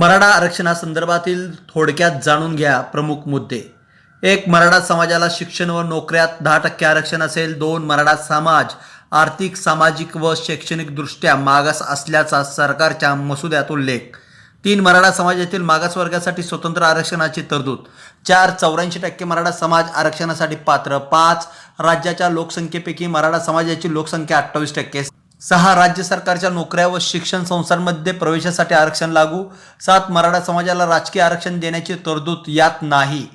मराठा आरक्षणासंदर्भातील थोडक्यात जाणून घ्या प्रमुख मुद्दे. एक मराठा समाजाला शिक्षण व नोकऱ्यात दहा टक्के आरक्षण असेल. दोन मराठा समाज आर्थिक सामाजिक व शैक्षणिकदृष्ट्या मागास असल्याचा सरकारच्या मसुद्यात उल्लेख. तीन मराठा समाजातील मागासवर्गासाठी स्वतंत्र आरक्षणाची तरतूद. चार चौऱ्याऐंशी टक्के मराठा समाज आरक्षणासाठी पात्र. पाच राज्याच्या लोकसंख्येपैकी मराठा समाजाची लोकसंख्या अठ्ठावीस टक्के. सहा राज्य सरकारच्या नोकऱ्या व शिक्षण संस्थांमध्ये प्रवेशासाठी आरक्षण लागू. सात मराठा समाजाला राजकीय आरक्षण देण्याची तरतूद यात नाही.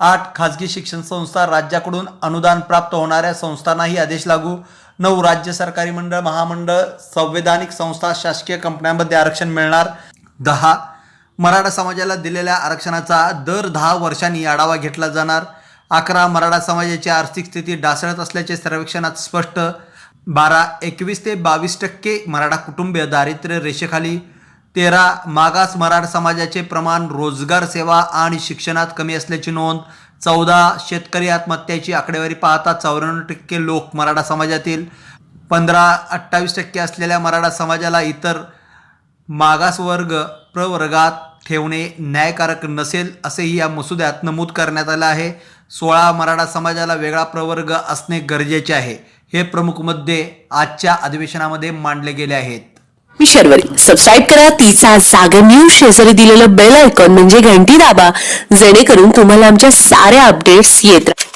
आठ खाजगी शिक्षण संस्था राज्याकडून अनुदान प्राप्त होणाऱ्या संस्थांनाही आदेश लागू. नऊ राज्य सरकारी मंडळ महामंडळ संवैधानिक संस्था शासकीय कंपन्यांमध्ये आरक्षण मिळणार. दहा मराठा समाजाला दिलेल्या आरक्षणाचा दर दहा वर्षांनी आढावा घेतला जाणार. अकरा मराठा समाजाची आर्थिक स्थिती ढासळत असल्याचे सर्वेक्षणात स्पष्ट बारा एकवीस ते बावीस टक्के मराठा कुटुंबीय दारिद्र्य रेषेखाली तेरा मागास मराठा समाजाचे प्रमाण रोजगार सेवा आणि शिक्षणात कमी असल्याची नोंद चौदा शेतकरी आत्महत्याची आकडेवारी पाहता चौऱ्याण्णव टक्के लोक मराठा समाजातील पंधरा अठ्ठावीस टक्के असलेल्या मराठा समाजाला इतर मागासवर्ग प्रवर्गात ठेवणे न्यायकारक नसेल असेही या मसुद्यात नमूद करण्यात आलं आहे. सोळा मराठा समाजाला वेगळा प्रवर्ग असणे गरजेचे आहे. हे प्रमुख मुद्दे आजच्या अधिवेशनामध्ये मांडले गेले आहेत. मी शर्वरी. सबस्क्राईब करा तिचा जागर न्यूज शेजारी दिलेलं बेल आयकॉन म्हणजे घंटी दाबा जेणेकरून तुम्हाला आमच्या साऱ्या अपडेट्स येत राहतील.